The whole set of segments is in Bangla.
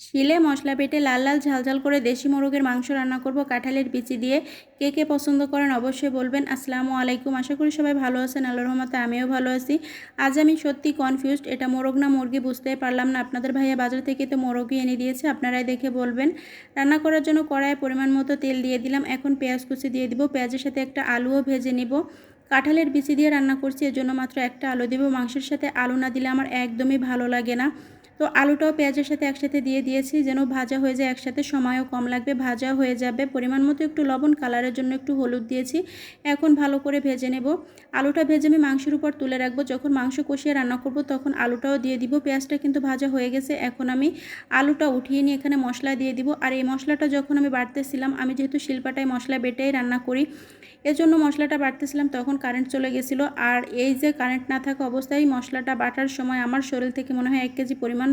শিলে মশলা বেটে লাল লাল ঝালঝাল করে দেশি মোরগের মাংস রান্না করব। কাঁঠালের বিচি দিয়ে কে কে পছন্দ করেন অবশ্যই বলবেন। আসসালামু আলাইকুম। আশা করি সবাই ভালো আছেন। আল্লাহ রহমতে আমিও ভালো আছি। আজ আমি সত্যি কনফিউজড এটা মোরগ না মুরগি বুঝতেই পারলাম না। আপনাদের ভাইয়া বাজার থেকে তো মোরগই এনে দিয়েছে। আপনারাই দেখে বলবেন। রান্না করার জন্য কড়াইয়ে পরিমাণ মতো তেল দিয়ে দিলাম। এখন পেঁয়াজ কুচি দিয়ে দিব। পেঁয়াজের সাথে একটা আলুও ভেজে নিব। কাঁঠালের বিচি দিয়ে রান্না করছি। এর জন্য মাত্র একটা আলু দেবো। মাংসের সাথে আলু না দিলে আমার একদমই ভালো লাগে না। তো আলুটাও পেঁয়াজের সাথে একসাথে দিয়ে দিয়েছি, যেন ভাজা হয়ে যায় একসাথে, সময়ও কম লাগবে, ভাজা হয়ে যাবে, পরিমাণ মতো একটু লবণ, কালারের জন্য একটু হলুদ দিয়েছি, এখন ভালো করে ভেজে নেব। আলুটা ভেজে আমি মাংসের উপর তুলে রাখব, যখন মাংস কষিয়ে রান্না করব তখন আলুটাও দিয়ে দিব, পেঁয়াজটা কিন্তু ভাজা হয়ে গেছে, এখন আমি আলুটা উঠিয়ে নিয়ে এখানে মশলা দিয়ে দিব, আর এই মশলাটা যখন আমি বাড়তেছিলাম, আমি যেহেতু শিলপাটায় মশলা বেটেই রান্না করি, এজন্য মশলাটা বাটতেছিলাম তখন কারেন্ট চলে গেছিল, আর এই যে কারেন্ট না থাকা অবস্থায় মশলাটা বাটার সময় আমার শরীর থেকে মনে হয় এক কেজি পরিমাণ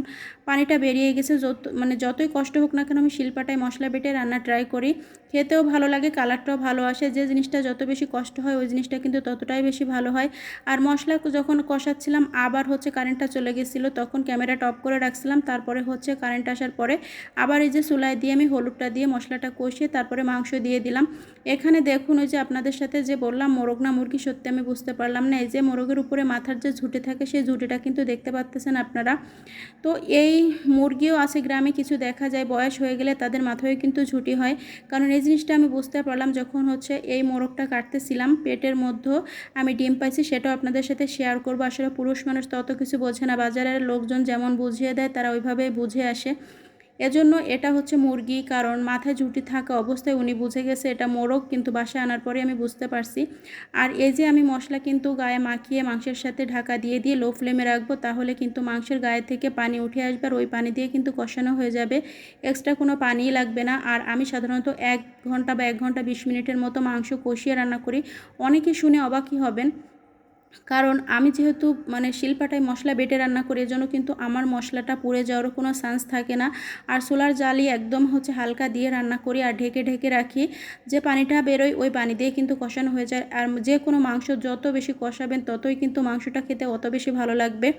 পানিটা বেরিয়ে গেছে যত মানে যতই কষ্ট হোক না কেন আমি শিলপাটায় মশলা বেটে রান্না ট্রাই করি। খেতেও ভালো লাগে, কালারটাও ভালো আসে, যে জিনিসটা যত বেশি কষ্ট হয়, ওই জিনিসটা কিন্তু ততটাই বেশি ভালো হয়। আর মশলা যখন কষাচ্ছিলাম, আবার হচ্ছে কারেন্টটা চলে গেছিল, তখন ক্যামেরা টপ করে রাখছিলাম, তারপরে হচ্ছে কারেন্ট আসার পরে আবার এই যে চুলায় দিয়ে আমি হলুদটা দিয়ে মশলাটা কষিয়ে তারপরে মাংস দিয়ে দিলাম। এখানে দেখুন ওই যে আপনাদের সাথে যে বললাম, মোরগ না মুরগি সত্যি আমি বুঝতে পারলাম না, এই যে মোরগের উপরে মাথার যে ঝুঁটি থাকে, সেই ঝুঁটিটা কিন্তু দেখতে পাচ্তেছেন আপনারা। তো এই মুরগিও আছে গ্রামে, কিছু দেখা যায়, বয়স হয়ে গেলে তাদের মাথায় কিন্তু ঝুঁটি হয়, কারণ এই জিনিসটা আমি বুঝতে পারলাম যখন হচ্ছে এই মোরগটা কাটতেছিলাম, পেটের মধ্যে আমি ডিম পাইছি, সেটাও আপনাদের সাথে শেয়ার করব। আসলে পুরুষ মানুষ তত কিছু বোঝে না। বাজারের লোকজন যেমন বুঝিয়ে দেয়, তারা ওইভাবেই বুঝে আসে। এজন্য এটা হচ্ছে মুরগি, কারণ মাথায় ঝুঁটি থাকা অবস্থায় উনি বুঝে গেছে এটা মোরগ, কিন্তু বাসায় আনার পরে আমি বুঝতে পারছি। আর এই যে আমি মশলা কিন্তু গায়ে মাখিয়ে মাংসের সাথে ঢাকা দিয়ে দিয়ে লো ফ্লেমে রাখব, তাহলে কিন্তু মাংসের গায়ে থেকে পানি উঠে আসবে আর ওই পানি দিয়ে কিন্তু কষানো হয়ে যাবে। এক্সট্রা কোনো পানিই লাগবে না। আর আমি সাধারণত এক ঘণ্টা বা এক ঘণ্টা বিশ মিনিটের মতো মাংস কষিয়ে রান্না করি। অনেকে শুনে অবাকই হবেন। কারণ আমি যেহেতু মানে শিলপাটায় মশলা বেটে রান্না করি, এজন্য কিন্তু আমার মশলাটা পুড়ে যাওয়ারও কোনো চান্স থাকে না। আর সোলার জালি একদম হচ্ছে হালকা দিয়ে রান্না করি আর ঢেকে ঢেকে রাখি। যে পানিটা বেরোয়, ওই পানি দিয়ে কিন্তু কষানো হয়ে যায়। আর যে কোনো মাংস যত বেশি কষাবেন, ততই কিন্তু মাংসটা খেতে অত বেশি ভালো লাগবে।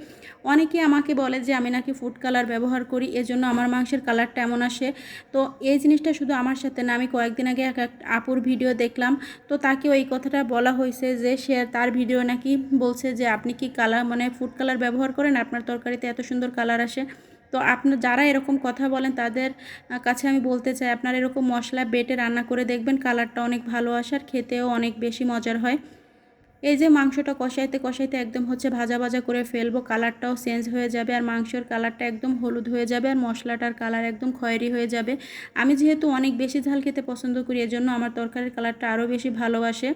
অনেকে আমাকে বলে যে, আমি নাকি ফুড কালার ব্যবহার করি, এজন্য আমার মাংসের কালারটা এমন আসে। তো এই জিনিসটা শুধু আমার সাথে না, আমি কয়েকদিন আগে এক এক আপুর ভিডিও দেখলাম। তো তাকে ওই কথাটা বলা হয়েছে যে, সে তার ভিডিও নাকি বলছে যে, আপনি কি কালার মানে ফুড কালার ব্যবহার করেন? আপনার তরকারিতে এত সুন্দর কালার আসে। তো আপনার যারা এরকম কথা বলেন, তাদের কাছে আমি বলতে চাই, আপনার এরকম মশলা বেটে রান্না করে দেখবেন, কালারটা অনেক ভালো আসে আর খেতেও অনেক বেশি মজার হয়। এই যে মাংসটা কষাইতে কষাইতে একদম হচ্ছে ভাজা ভাজা করে ফেলব, কালারটাও চেঞ্জ হয়ে যাবে আর মাংসের কালারটা একদম হলুদ হয়ে যাবে আর মশলাটার কালার একদম খয়েরি হয়ে যাবে। আমি যেহেতু অনেক বেশি ঝাল খেতে পছন্দ করি, এজন্য আমার তরকারির কালারটা আরও বেশি ভালোবাসে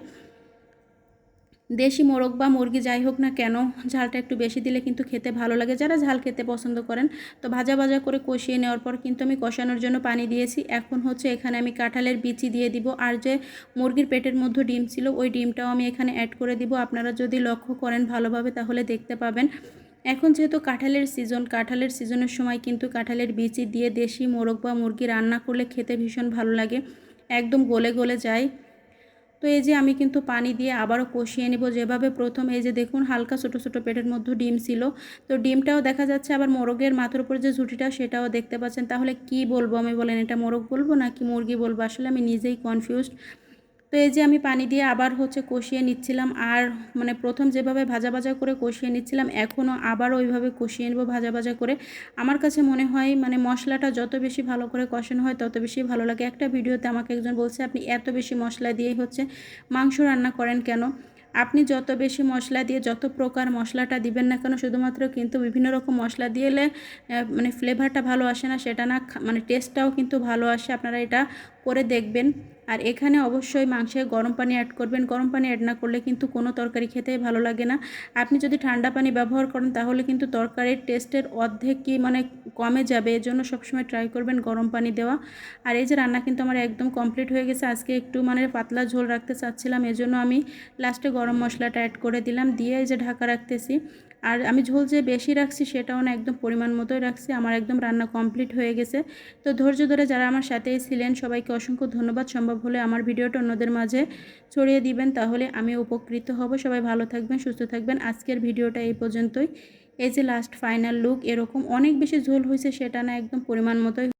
দেশি মোরগ বা মুরগি যাই হোক না কেন, ঝালটা একটু বেশি দিলে কিন্তু খেতে ভালো লাগে। যারা ঝাল খেতে পছন্দ করেন, তো ভাজা ভাজা করে কষিয়ে নেওয়ার পর কিন্তু আমি কষানোর জন্য পানি দিয়েছি। এখন হচ্ছে এখানে আমি কাঁঠালের বিচি দিয়ে দিব। আর যে মুরগির পেটের মধ্যে ডিম ছিল, ওই ডিমটাও আমি এখানে অ্যাড করে দিব। আপনারা যদি লক্ষ্য করেন ভালোভাবে তাহলে দেখতে পাবেন। এখন যেহেতু কাঁঠালের সিজন কাঁঠালের সিজনের সময় কিন্তু কাঁঠালের বিচি দিয়ে দেশি মোরগ বা মুরগি রান্না করলে খেতে ভীষণ ভালো লাগে। একদম গলে গলে যায়। তো এই যে আমি কিন্তু পানি দিয়ে আবারও কষিয়ে নেব। যেভাবে প্রথম এই যে দেখুন হালকা ছোটো ছোটো পেটের মধ্যে ডিম ছিল। তো ডিমটাও দেখা যাচ্ছে আবার মোরগের মাথার উপর যে ঝুঁটিটা সেটাও দেখতে পাচ্ছেন। তাহলে কি বলব আমি বলেন, এটা মোরগ বলব নাকি মুরগি বলব? আসলে আমি নিজেই কনফিউজড তো এই যে আমি পানি দিয়ে আবার হচ্ছে কষিয়ে নিচ্ছিলাম। আর মানে প্রথম যেভাবে ভাজা ভাজা করে কষিয়ে নিচ্ছিলাম এখনও আবার ওইভাবে কষিয়ে নেব ভাজা ভাজা করে। আমার কাছে মনে হয় মানে মশলাটা যত বেশি ভালো করে কষানো হয়, তত বেশি ভালো লাগে। একটা ভিডিওতে আমাকে একজন বলছে, আপনি এত বেশি মশলা দিয়েই হচ্ছে মাংস রান্না করেন কেন? আপনি যত বেশি মশলা দিয়ে যত প্রকার মশলাটা দিবেন না কেন? শুধুমাত্র কিন্তু বিভিন্ন রকম মশলা দিয়েলে মানে ফ্লেভারটা ভালো আসে না, সেটা না মানে টেস্টটাও কিন্তু ভালো আসে। আপনারা এটা করে দেখবেন। আর এখানে অবশ্যই মাংসে গরম পানি অ্যাড করবেন। গরম পানি অ্যাড না করলে কিন্তু কোনো তরকারি খেতেই ভালো লাগে না। আপনি যদি ঠান্ডা পানি ব্যবহার করেন, তাহলে কিন্তু তরকারির টেস্টের অর্ধেক কি মানে কমে যাবে। এর জন্য সবসময় ট্রাই করবেন গরম পানি দেওয়া। আর এই যে রান্না কিন্তু আমার একদম কমপ্লিট হয়ে গেছে। আজকে একটু মানে পাতলা ঝোল রাখতে চাচ্ছিলাম, এজন্য আমি লাস্টে গরম মশলাটা অ্যাড করে দিলাম। দিয়ে এই যে ঢাকা রাখতেছি। আর আমি ঝোল যে বেশি রাখছি সেটাও না একদম পরিমাণ মতোই রাখছি। আমার একদম রান্না কমপ্লিট হয়ে গেছে। তো ধৈর্য ধরে যারা আমার সাথেই ছিলেন, সবাইকে অসংখ্য ধন্যবাদ। সম্ভব হলে আমার ভিডিওটা অন্যদের মাঝে ছড়িয়ে দিবেন, তাহলে আমি উপকৃত হব। সবাই ভালো থাকবেন, সুস্থ থাকবেন। আজকের ভিডিওটা এই পর্যন্তই। এই যে লাস্ট ফাইনাল লুক এরকম অনেক বেশি ঝোল হয়েছে সেটা না একদম পরিমাণ মতোই